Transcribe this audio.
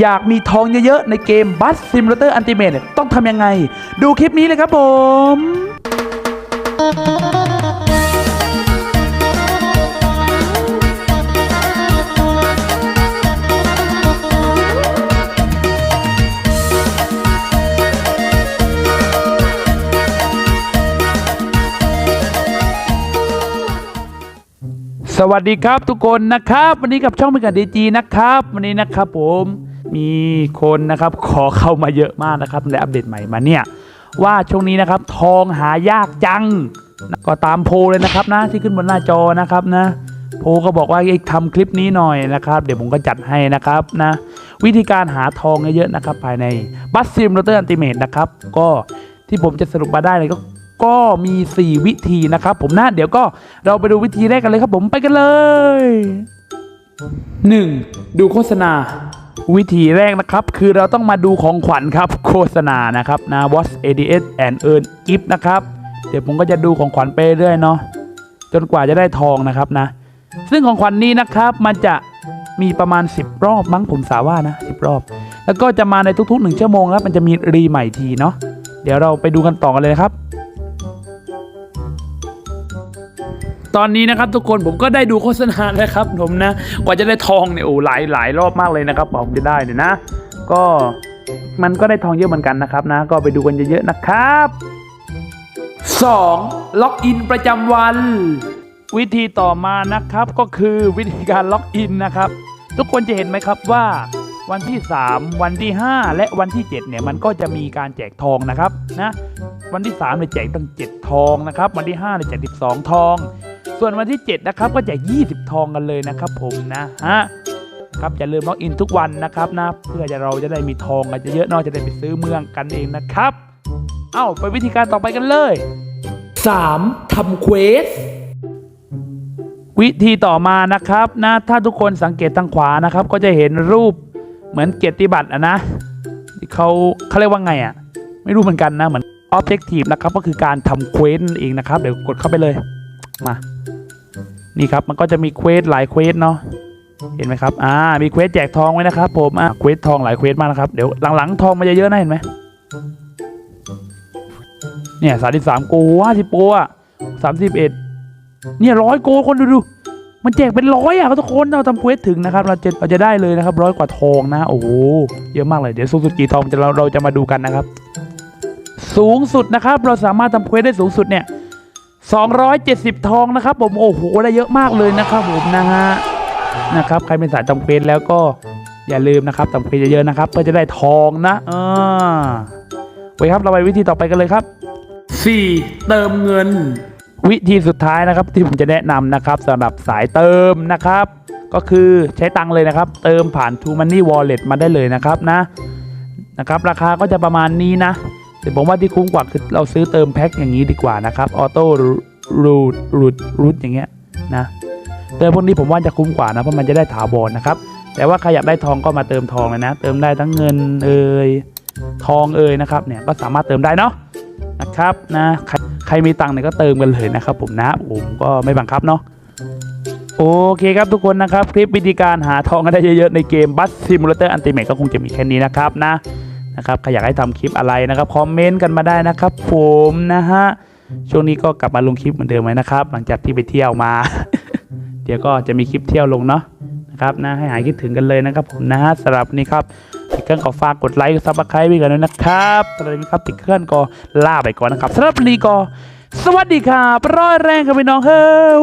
อยากมีทองเยอะๆ ในเกม Bus Simulator Ultimate เนี่ยต้องทำยังไง ดูคลิปนี้เลยครับผมสวัสดีครับทุกคนนะครับ วันนี้กับช่องเป็นกันดีจีนะครับ วันนี้นะครับผม มีคนนะครับขอเข้ามาเยอะมากนะครับในอัปเดตใหม่มาเนี่ยว่าช่วงนี้นะครับทองหายากจัง ก็ตามโพลเลยนะครับนะที่ขึ้นบนหน้าจอนะครับนะโพลก็บอกว่าให้ทำคลิปนี้หน่อยนะครับ เดี๋ยวผมก็จัดให้นะครับนะวิธีการหาทองเยอะๆนะครับ ภายในบัสซิมโรเตอร์อันติเมตนะครับ ก็ที่ผมจะสรุปมาได้เลยก็ก็มี 4 วิธีนะครับ ผมนะเดี๋ยวก็เราไปดูวิธีแรกกันเลยครับผมไปกันเลย 1. ดูโฆษณา วิธีแรกนะครับ คือเราต้องมาดูของขวัญครับโฆษณานะครับนะ Watch ADS and Earn Gift นะครับเดี๋ยวผมก็จะดูของขวัญไปเรื่อยเนาะจนกว่าจะได้ทองนะครับนะ ซึ่งของขวัญนนี้นะครับมันจะมีประมาณ 10 รอบมั้งผมสาว่านะ 10 รอบ แล้วก็จะมาในทุกๆ 1 ชั่วโมงครับมันจะมีรีใหม่ทีเนาะเดี๋ยวเราไปดูกันต่อกันเลยนะครับ ตอนนี้นะครับทุกคนผมก็ได้ดูโฆษณาแล้วครับผมนะ กว่าจะได้ทองเนี่ยโอ้หลายหลายรอบมากเลยนะครับผมจะได้เนี่ยนะ ก็มันก็ได้ทองเยอะเหมือนกันนะครับนะ ก็ไปดูกันเยอะๆนะครับ 2. ล็อกอินประจำวัน วิธีต่อมานะครับก็คือวิธีการล็อกอินนะครับ ทุกคนจะเห็นไหมครับว่า วันที่ 3 วันที่ 5 และวันที่ 7 เนี่ยมันก็จะมีการแจกทองนะครับนะวันที่3เนี่ยแจกตั้ง 7 ทองนะครับ วันที่5เนี่ยแจก12 ทอง ส่วนวันที่ 7 นะครับก็แจก20 ทองกันเลยนะครับผมนะฮะครับอย่าลืมล็อกอินทุกวันนะครับนะเพื่อจะเราจะได้มีทองกันเยอะๆเนอกจะได้ไปซื้อเมืองกันเองนะครับ เอ้าไปวิธีการต่อไปกันเลย 3. ทำเควสวิธีต่อมานะครับนะถ้าทุกคนสังเกตทางขวานะครับ ก็จะเห็นรูปเหมือนเกียรติบัตรอะนะที่เขาเขาเรียกว่าไงอะไม่รู้เหมือนกันนะเหมือน Objective นะครับก็คือการทำเควสนั่นเองนะครับ เดี๋ยวกดเข้าไปเลยมา นี่ครับมันก็จะมีเควสหลายเควสเนาะเห็นไหมครับ อ่า มีเควสแจกทองไว้นะครับผม อ่าเควสทองหลายเควสมากนะครับ เดี๋ยวหลังๆทองมันจะเยอะนะเห็นไหมเนี่ยสามสิบสามโกห้าสิบโกอะสามสิบเอ็ดเนี่ยร้อยโกคนดูดูมันแจกเป็นร้อยอะทุกคนเราทำเควสถึงนะครับ เราจะเราจะได้เลยนะครับร้อยกว่าทองนะ โอ้โห เยอะมากเลย เดี๋ยวสูงสุดกี่ทองจะเราเราจะมาดูกันนะครับ สูงสุดนะครับ เราสามารถทำเควสได้สูงสุดเนี่ย 270 ทองนะครับ ผมโอ้โหได้เยอะมากเลยนะครับผมนะฮะนะครับใครเป็นสายทำเควสแล้วก็อย่าลืมนะครับทำเควสเยอะๆนะครับ เพื่อจะได้ทองนะอ่าไว้ครับเราไปวิธีต่อไปกันเลยครับ 4. เติมเงิน วิธีสุดท้ายนะครับที่ผมจะแนะนำนะครับสำหรับสายเติมนะครับ ก็คือใช้ตังค์เลยนะครับ เติมผ่าน True Money Wallet มาได้เลยนะครับนะนะครับ ราคาก็จะประมาณนี้นะ แต่ผมว่าที่คุ้มกว่าคือเราซื้อเติมแพ็คอย่างนี้ดีกว่านะครับออโต้รูดรูดรูดอย่างเงี้ยนะเติมพวกนี้ผมว่าจะคุ้มกว่านะเพราะมันจะได้ถาวรนะครับ แต่ว่าใครอยากได้ทองก็มาเติมทองเลยนะ เติมได้ทั้งเงินเอ่ยทองเอ่ยนะครับเนี่ยก็สามารถเติมได้เนาะนะครับนะใครใครมีตังค์เนี่ยก็เติมกันเลยนะครับ ผมนะผมก็ไม่บังคับเนาะโอเคครับทุกคนนะครับ คลิปวิธีการหาทองกันได้เยอะๆในเกมบัสซิมูเลเตอร์อันติเมก็คงจะมีแค่นี้นะครับนะ นะครับใครอยากให้ทำคลิปอะไรนะครับคอมเมนต์กันมาได้นะครับ ผมนะฮะช่วงนี้ก็กลับมาลงคลิปเหมือนเดิมไหมนะครับ หลังจากที่ไปเที่ยวมา เดี๋ยวก็จะมีคลิปเที่ยวลงเนาะนะครับนะให้หายคิดถึงกันเลยนะครับผมนะฮะสำหรับนี้ครับติดเครื่องขอฝากกดไลค์ซับสไครต์ไปกันด้วยนะครับสำหรับนี้ครับติดเครื่องก็ล่าไปก่อนนะครับสำหรับนี้ก็สวัสดีครับร้อยแรงกันไปน้องเฮ้อ